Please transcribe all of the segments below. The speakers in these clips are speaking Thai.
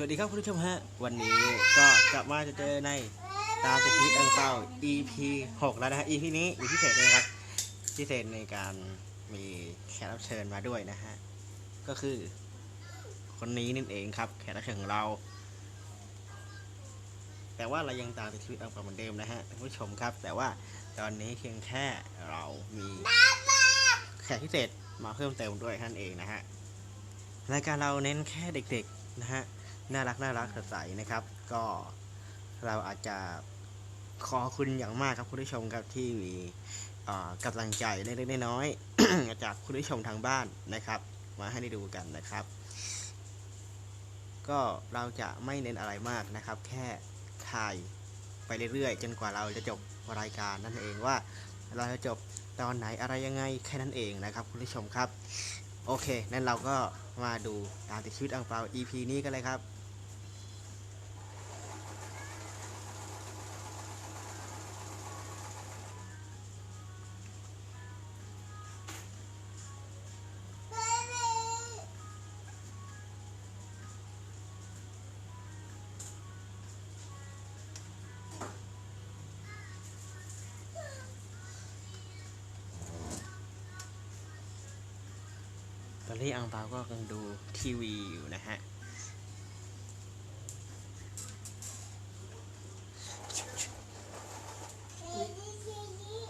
สวัสดีครับคุณผู้ชมฮะ วันนี้ก็กลับมาจะเจอในตามติดชีวิตอังเปา EP 6 แล้วนะฮะ EP นี้มีพิเศษเลยนะครับ พิเศษในการมีแขกรับเชิญมาด้วยนะฮะ ก็คือ คนนี้นั่นเองครับ แขกรับเชิญของเรา แต่ว่าเรายังตามติดชีวิตอังเปาเหมือนเดิมนะฮะผู้ชมครับ แต่ว่าตอนนี้เพียงแค่เรามีแขกพิเศษมาเพิ่มเติมด้วยท่านเองนะฮะรายการเราเน้นแค่เด็กๆนะฮะ น่ารักน่ารักสดใสนะครับ ก็เราอาจจะขอคุณอย่างมากครับคุณผู้ชมครับที่มีกำลังใจเล็กๆน้อยๆจากคุณผู้ชมทางบ้านนะครับ มาให้ได้ดูกันนะครับ ก็เราจะไม่เน้นอะไรมากนะครับ แค่ถ่ายไปเรื่อยๆ จนกว่าเราจะจบรายการนั่นเองว่า เราจะจบตอนไหนอะไรยังไงแค่นั้นเองนะครับ คุณผู้ชมครับ โอเค นั้นเราก็ มาดูตามติดชีวิตอังเปา EP นี้กันเลยครับ อนที่อังเปาก็กำลังดูทีวีอยู่นะฮะ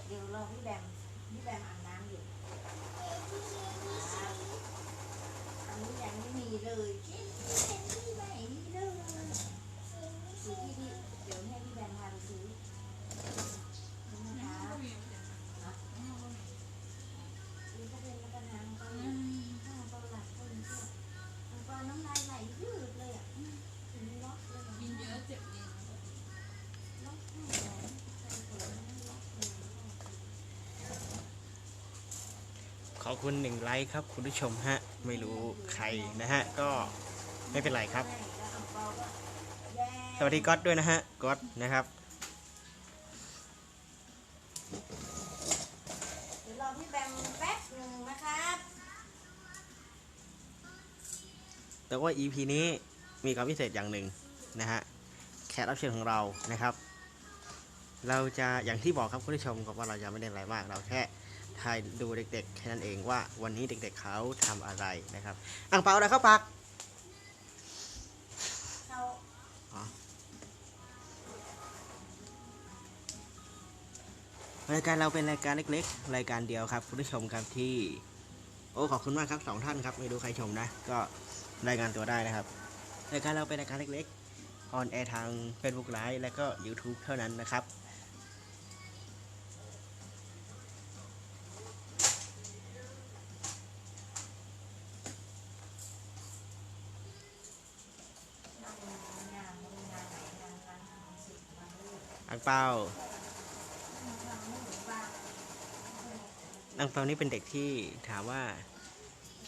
เดี๋ยวรอพี่แบมพี่แบมอาบน้ำอยู่ครับอันนี้ยังไม่มีเลยที่ที่ไหนเลยซื้อที่นี่เดี๋ยวให้พี่แบมพาไปซื้อนะคะซื้อก็เป็นแล้วกันนะก็ข้าวก็หลักคนเที่ยวมันก็น้ำลายไหลยืดเลยอะถึงล็อกเลย กินเยอะเจ็บเอง ล็อกให้เลยใส่หัวล็อกเลย ขอบคุณหนึ่งไลค์ครับ คุณผู้ชมฮะ ไม่รู้ใครนะฮะ ก็ไม่เป็นไรครับ สวัสดีก๊อตด้วยนะฮะ ก๊อตนะครับเดี๋ยวรอพี่แบมแป๊บหนึ่งนะครับแต่ว่า EP นี้มีความพิเศษอย่างหนึ่งนะฮะแข กรับเชิญของเรานะครับ เราจะอย่างที่บอกครับคุณผู้ชมกับว่าเราจะไม่ได้อะไรมาก เราแค่ถ่ายดูเด็กๆแค่นั้นเองว่าวันนี้เด็ก ๆเขาทำอะไรนะครับอ่างเปาอะไรเข้าปากรายการเราเป็นรายการเล็กๆ รายการเดียวครับ คุณผู้ชมครับที่ โอ้ขอบคุณมากครับสองท่านครับไม่รู้ใครชมนะ ก็รายงานตัวได้นะครับ รายการเราเป็นรายการเล็กๆ ออนแอร์ทาง Facebook Live และก็ YouTube เท่านั้นนะครับ อังเปาอังเปานี่เป็นเด็กที่ถามว่า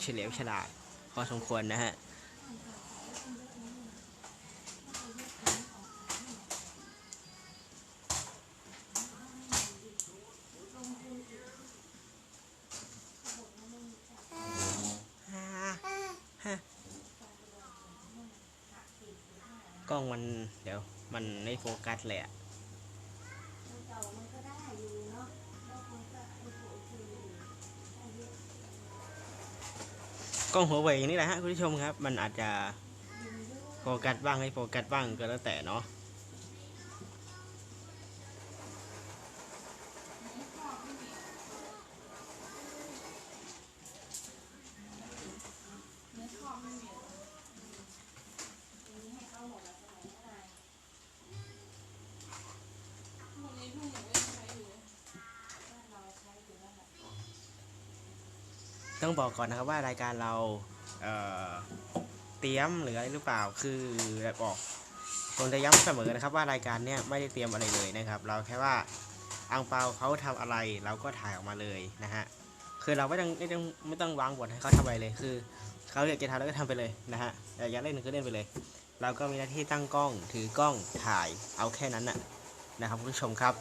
เฉลียวฉลาดพอสมควรนะฮะ องมันเดี๋ยวมันไม่โฟกัสเลยอะเก่ามันก็ได้อยู่เนาะแล้วมันก็โอเคโอเคอยู่ได้เยอะกล้องหัวเว่ยนี่แหละฮะคุณผู้ชมครับ มันอาจจะอยู่เยอะโฟกัสบ้างไม่โฟกัสบ้างก็แล้วแต่เนาะ ต้องบอกก่อนนะครับว่ารายการเราเเตรียมหรืออะไรหรือเปล่าคือแบบบอกผมจะย้ำเสมอนะครับว่ารายการเนี้ยไม่ได้เตรียมอะไรเลยนะครับ เราแค่ว่าอังเปาเขาทำอะไรเราก็ถ่ายออกมาเลยนะฮะคือเราไม่ต้องไม่ต้องไม่ต้องวางบทให้เขาทำอะไรเลยคือเขาอยากจะทำแล้วก็ทำไปเลยนะฮะแต่อยากเล่นก็เล่นไปเลย เราก็มีหน้าที่ตั้งกล้องถือกล้องถ่ายเอาแค่นั้นน่ะนะครับคุณผู้ชมครับ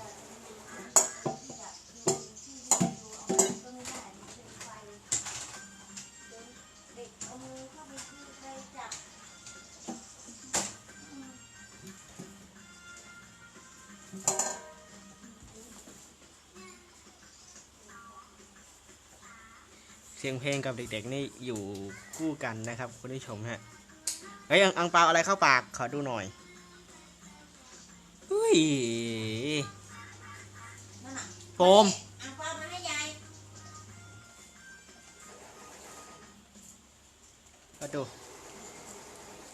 เสียงเพลงกับเด็กๆนี่อยู่คู่กันนะครับคุณผู้ชมฮะเฮ้ยอังอังเปาอะไรเข้าปากขอดูหน่อยอุ้ยนั่นน่ะโฟมอังเปามาให้ยายมาดู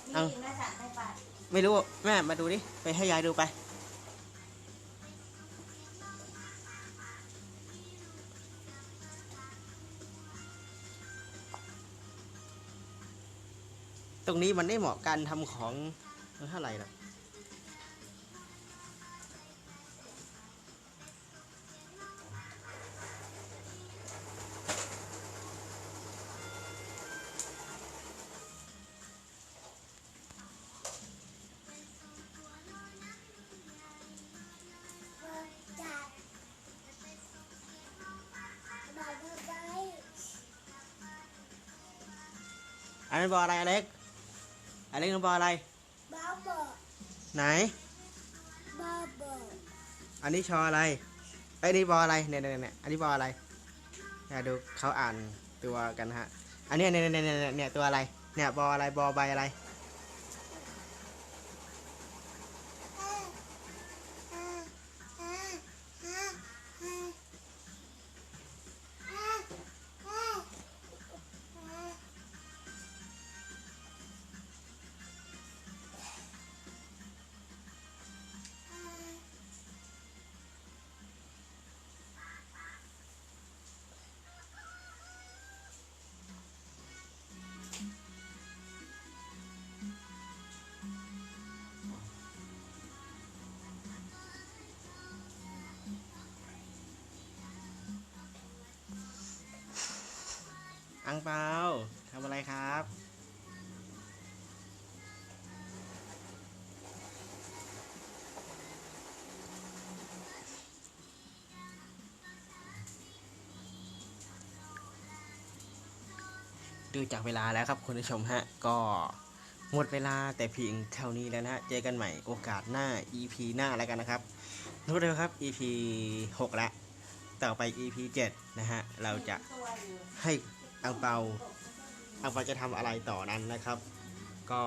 มีเอาอีกนะสัตว์ในป่าไม่รู้แม่มาดูดิไปให้ยายดูไป ตรงนี้มันได้เหมาะการทำของเท่าไหร่หรอกอันนั้นบออะไรอเล็ก เล็กนั่นบออะไรไหนอันนี้ชออะไรไอ้ยนี่บออะไรเนี่ยเนี่ยเนี่ยอันนี้บออะไรเนี่ยดูเขาอ่านตัวกันฮะ อันเนี้ยเนี่ยเนี่ยเนี่ยเนี่ยเนี่ยตัวอะไร เนี่ยบออะไรบอใบอะไร อังเปาทำอะไรครับ ดูจากเวลาแล้วครับคุณผู้ชมฮะ ก็หมดเวลาแต่เพียงเท่านี้แล้วนะฮะ เจอกันใหม่โอกาสหน้า EP หน้าแล้วกันนะครับรู้เลยครับ EP 6 แล้ว ต่อไป EP 7 นะฮะ เราจะให้ อังเปาอังเปาจะทำอะไรต่อนั้นนะครับ ก็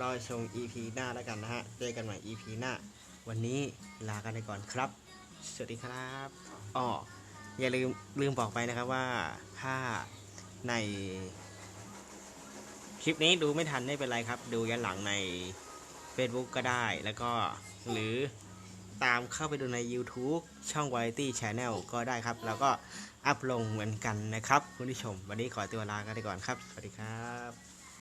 รอชม EP หน้าแล้วกันนะฮะเจอกันใหม่ EP หน้า วันนี้ลากันไปก่อนครับ สวัสดีครับอ๋ออย่าลืมลืมบอกไปนะครับว่าถ้าในคลิปนี้ดูไม่ทันไม่เป็นไรครับ ดูย้อนหลังใน Facebook ก็ได้แล้วก็หรือ ตามเข้าไปดูใน YouTube ช่อง Variety Channel ก็ได้ครับ แล้วก็อัพลงเหมือนกันนะครับ คุณผู้ชม วันนี้ขอตัวลากันไปก่อนครับ สวัสดีครับ